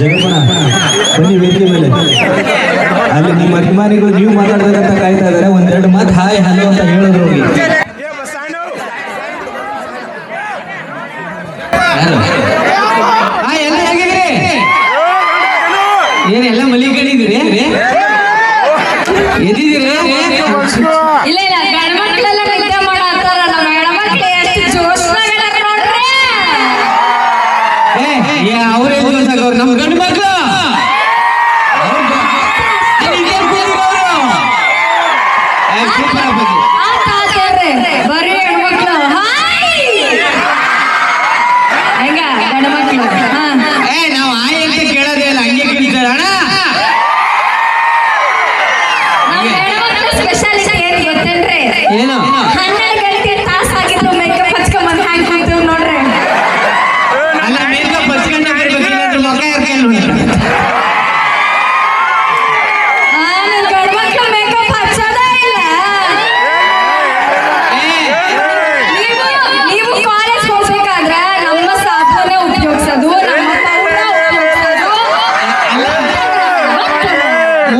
ಜಗಪ್ಪಣ ಬನ್ನಿ ವೇದಿಕೆ ಮೇಲೆ. ಅಲ್ಲಿ ನಿಮ್ಮ ಅಭಿಮಾನಿಗಳು ನೀವು ಮಾತಾಡ್ಬೇಕಂತ ಕಾಯ್ತಾ ಇದ್ದಾರೆ. ಒಂದೆರಡು ಮಾತು ಹಾಯ್, ಹಲೋ ಅಂತ ಹೇಳಿದ್ರು ಹೋಗಿ ಏನೆಲ್ಲ ಮಲಿಕೊಂಡಿದ್ದೀರಿ? ಎದ್ದಿದ್ದೀರಿ? ಇಲ್ಲ I'm keeping up with you.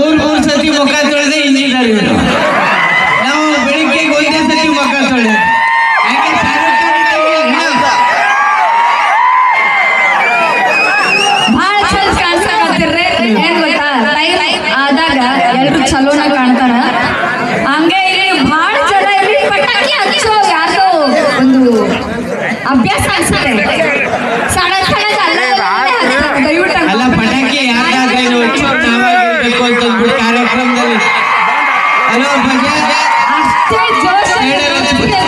ಮೂರ್ ಮೂರ್ ಸತಿ ಮುಖ ತೊಳೆದೆ ಇಂಜಿನಿಯರ್ ಇವರು. ನಾವು ಬೆಳಿಗ್ಗೆ ಒಂದೇ ಸತಿ ಮುಖ ತೊಳೆದ. ಚಲೋನ ಕಾಣ್ತಾರ. ಹಂಗೆ ಇಲ್ಲಿ ಭಾಳ ಜನ ಇಲ್ಲಿ ಪಟಾಕಿ ಹಚ್ಚೋ ಒಂದು ಅಭ್ಯಾಸ ಅನ್ಸುತ್ತೆ. ಸಡನ್ ಸಡನ್ ಅಲ್ಲ ದಯವಿಟ್ಟು ಅಲ್ಲ ಪಟಾಕಿ ಅಷ್ಟೇ ಜೋಶ್ ಎಲ್ಲಂದ್ರ ಅಲ್ಲ ಅಲ್ಲ